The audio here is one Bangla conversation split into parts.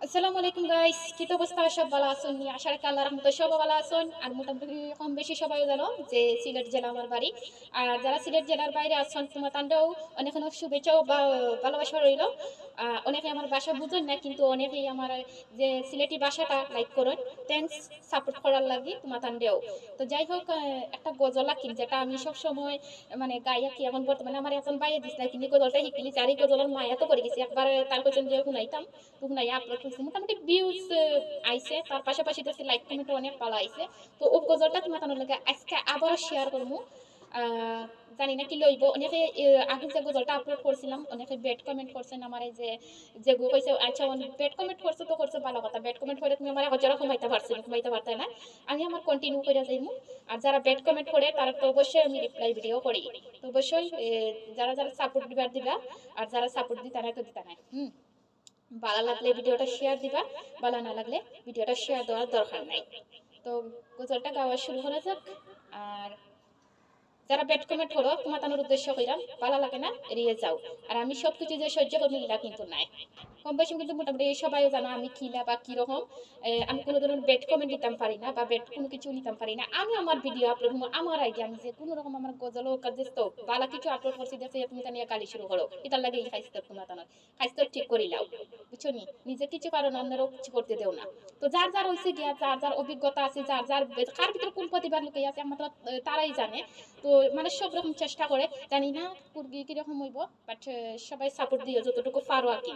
আসসালামু আলাইকুম গাইস কি তো অবস্থা? সব ভালো আছেন? আশা রাখি আল্লাহ রহমতে সব ভালো আছেন। আর মোটামুটি কম বেশি সবাই জানো যে সিলেট জেলা আমার বাড়ি। আর যারা সিলেট জেলার বাইরে আছেন, তোমার তান্ডেও অনেক অনেক শুভেচ্ছা বা- ভালোবাসা রইল। অনেকে আমার বাসা বুঝেন না, কিন্তু অনেকেই আমার যে সিলেটি ভাষাটা লাইক করেন থ্যাংকস সাপোর্ট করার লাগি তোমার তান্ডেও তো যাই হোক একটা গজল আঁকি যেটা আমি সব সময় মানে গাইয়া কি এখন বর্তমানে আমার এখন বাইরে দিস না কিন্তু গজলটা শিখিলি চারি গজলের মায়া তো করে গেছি। একবার তার পেছন দিয়ে শুনাইতাম শুনাই আপলোড করছি মোটামুটি ভিউজ আইছে। তার পাশাপাশি দেখছি লাইক কমেন্ট অনেক ভালো আইছে। তো ও গজলটা তোমার তানোর লাগে আজকে আবারও শেয়ার করব। জানি না কি লইব। অনেকে আগে যে গজলটা আপলোড করছিলাম, অনেকে বেড কমেন্ট করছেন আমার যে যে গো কইছে আচ্ছা বেড কমেন্ট করছ তো করছ, ভালো কথা। বেড কমেন্ট করে তুমি আমার হজারও কমাইতে পারছ না কমাইতে পারতে না। আমি আমার কন্টিনিউ করে যাইমু। আর যারা বেড কমেন্ট করে, তারা তো অবশ্যই আমি রিপ্লাই ভিডিও করি। তো অবশ্যই যারা যারা সাপোর্ট দিবার দিবা। আর যারা সাপোর্ট দিতে না তো দিতে না হুম। ভালো লাগলে ভিডিওটা শেয়ার দিবা ভালো না লাগলে ভিডিওটা শেয়ার দেওয়ার দরকার নাই। তো গজলটা গাওয়া শুরু করা যাক, আর যারা ব্যাট কমেন্ট করো তোমার তানোর উদ্দেশ্য কইলাম ভালো লাগে না, এড়িয়ে যাও। আর আমি সব কিছু যে সহ্য করব এটা কিন্তু নাই। কম বেশি কিন্তু মোটামুটি সবাই জানো আমি কিলা বা কীরকম আমি কোনো ধরনের বেড কমেন্ট দিতাম পারি না বা বেড কোনো কিছু নিতাম পারি না। আমি আমার ভিডিও আপলোড আমার আইডিয়া আমি যে কোনো রকম আমার গজল কাজে তো বালা কিছু আপলোড করছি দেখে তুমি তা নিয়ে গালি শুরু করো। এটার লাগে এই খাইস্ত তোমার তানোর খাইস্ত ঠিক করি লাও। বুঝছ নি? নিজে কিছু কারণ অন্যেরও কিছু করতে দেও না। তো যার যার হয়েছে গিয়া, যার যার অভিজ্ঞতা আছে, যার যার কার ভিতরে কোন প্রতিভা লুকিয়ে আছে, আমার তারাই জানে। তো মানে সব রকম চেষ্টা করে। জানি না কীরকম হইব বাট সবাই সাপোর্ট দিও, যতটুকু পারো আর কি।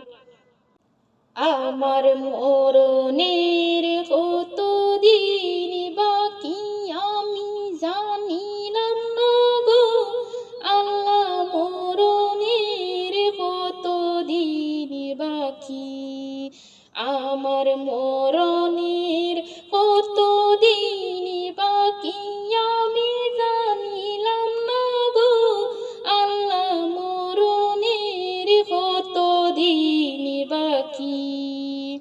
আমার মরণের কত দিন বাকি আমি জানি না গো। আল্লাহ মরণের কত দিন বাকি? আমার মরণের বাকি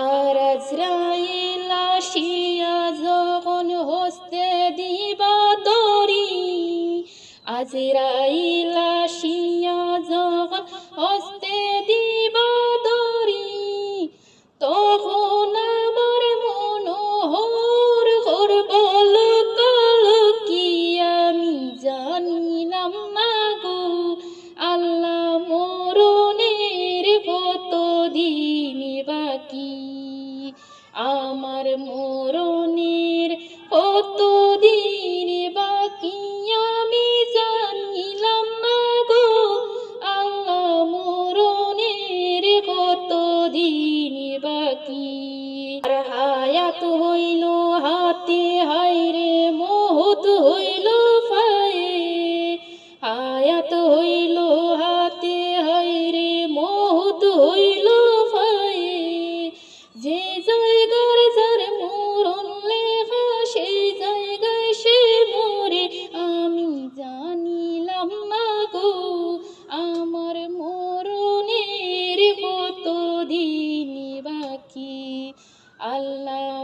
আর আজরাইল আসিয়া যখন হস্তে দিবা দরি আজরাইল বাকি। আমার মরণের কত দিন বাকি আমি জানিলাম না গো। আল্লাহ মরণের কত দিন বাকি? আর হায়াত হইল, হাতে হাইরে মহত হইল ফায়ে। হায়াত হইল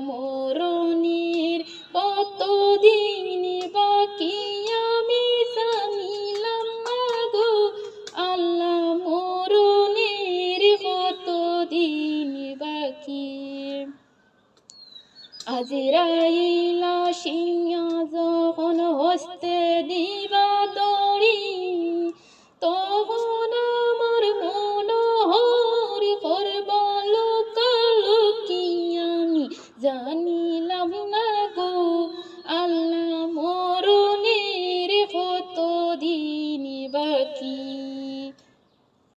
মরণের কত দিন বাকি আমি জানিলাম গো আল্লাহ মরণের কত দিন বাকি? আজরাইলা সিংহা যখন হস্তে দিবা